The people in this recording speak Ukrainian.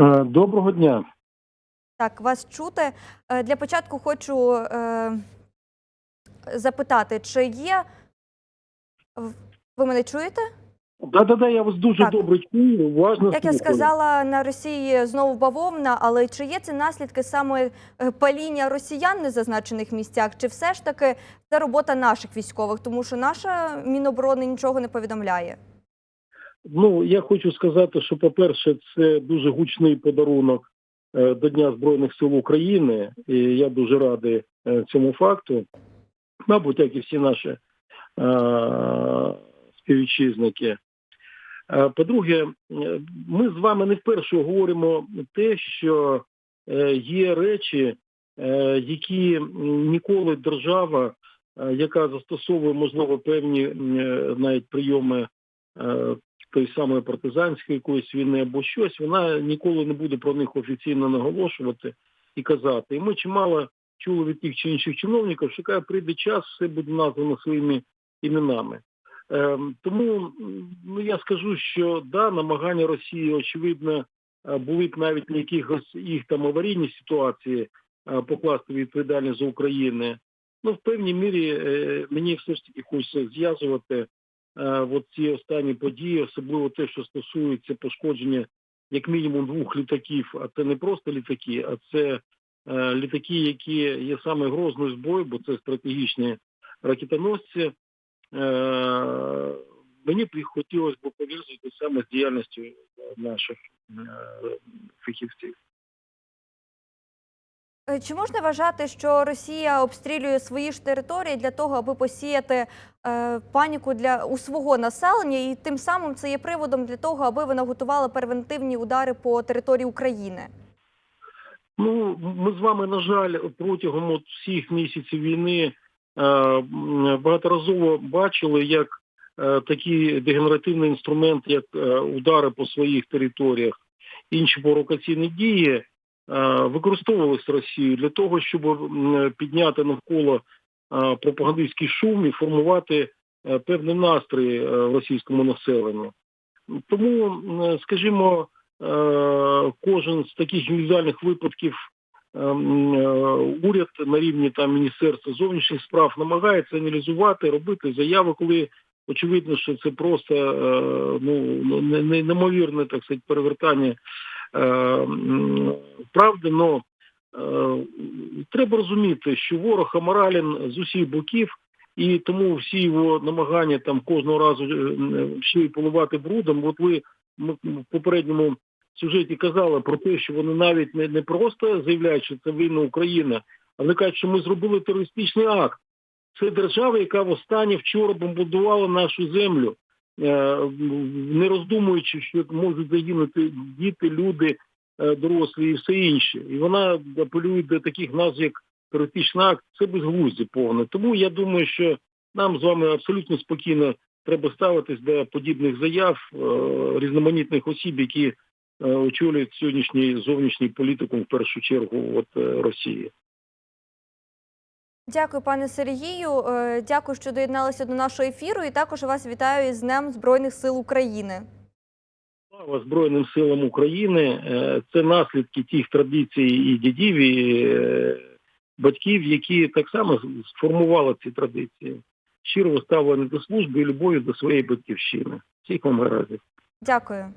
Е, Доброго дня. Так, вас чути. Е, Для початку хочу е, запитати, чи є. Ви мене чуєте? Да-да-да, я вас дуже Так. добре чую, уважно Як я сказала, на Росії знову бавовна, але чи є це наслідки саме е, паління росіян в незазначених місцях, чи все ж таки це робота наших військових, тому що наша Міноборони нічого не повідомляє? Ну, я хочу сказати, що, по-перше, це дуже гучний подарунок е, до Дня Збройних сил України, і я дуже радий е, цьому факту. Мабуть, як і всі наші е, співвітчизники. Е, По-друге, ми з вами не вперше говоримо те, що є речі, які ніколи держава, яка застосовує, можливо, певні навіть прийоми тої самої партизанської якоїсь війни або щось, вона ніколи не буде про них офіційно наголошувати і казати. І ми чимало чули від тих чи інших чиновників, що каже, прийде час, все буде названо своїми іменами. Ем, тому ну я скажу, що да, намагання Росії очевидно е, були б навіть на якихось їх там аварійні ситуації е, покласти відповідальність за України. Ну, в певній мірі е, мені все ж таки хочеться зв'язувати от ці останні події, особливо те, що стосується пошкодження як мінімум двох літаків, а це не просто літаки, а це е, літаки, які є саме грозною зброєю, бо це стратегічні ракетоносці. Е, Мені б хотілося б пов'язувати саме з діяльністю наших е, фахівців. Е, Чи можна вважати, що Росія обстрілює свої ж території для того, аби посіяти е, паніку для у свого населення, і тим самим це є приводом для того, аби вона готувала превентивні удари по території України? Ну, ми з вами, на жаль, протягом от всіх місяців війни е, багаторазово бачили, як е, такий дегенеративний інструмент, як е, удари по своїх територіях, інші провокаційні дії е, використовувалися Росією для того, щоб підняти навколо е, пропагандистський шум і формувати е, певний настрій е, в російському населенню. Тому, скажімо, кожен з таких індивідуальних випадків уряд на рівні там міністерства зовнішніх справ намагається аналізувати, робити заяви, коли очевидно, що це просто ну не- не- неймовірне так сказати, перевертання правди. Но е, треба розуміти, що ворог аморален з усіх боків. І тому всі його намагання там кожного разу е, ще й поливати брудом. От ви в попередньому сюжеті казали про те, що вони навіть не, не просто заявляють, що це винна Україна, а вони кажуть, що ми зробили терористичний акт. Це держава, яка востаннє вчора бомбардувала нашу землю, е, не роздумуючи, що можуть загинути діти, люди, е, дорослі і все інше. І вона апелює до таких назв, як терористичний акт. Це безглуздя повне. Тому я думаю, що нам з вами абсолютно спокійно треба ставитись до подібних заяв е, різноманітних осіб, які е, очолюють сьогоднішній зовнішній політикум в першу чергу от е, Росії. Дякую, пане Сергію. Е, Дякую, що доєдналися до нашого ефіру. І також вас вітаю із Днем Збройних сил України. Слава Збройним силам України Е, це наслідки тих традицій і дідів, і е, батьків, які так само сформували ці традиції. Щиро ставлені до служби і любові до своєї батьківщини. Всіх вам гаразд. Дякую.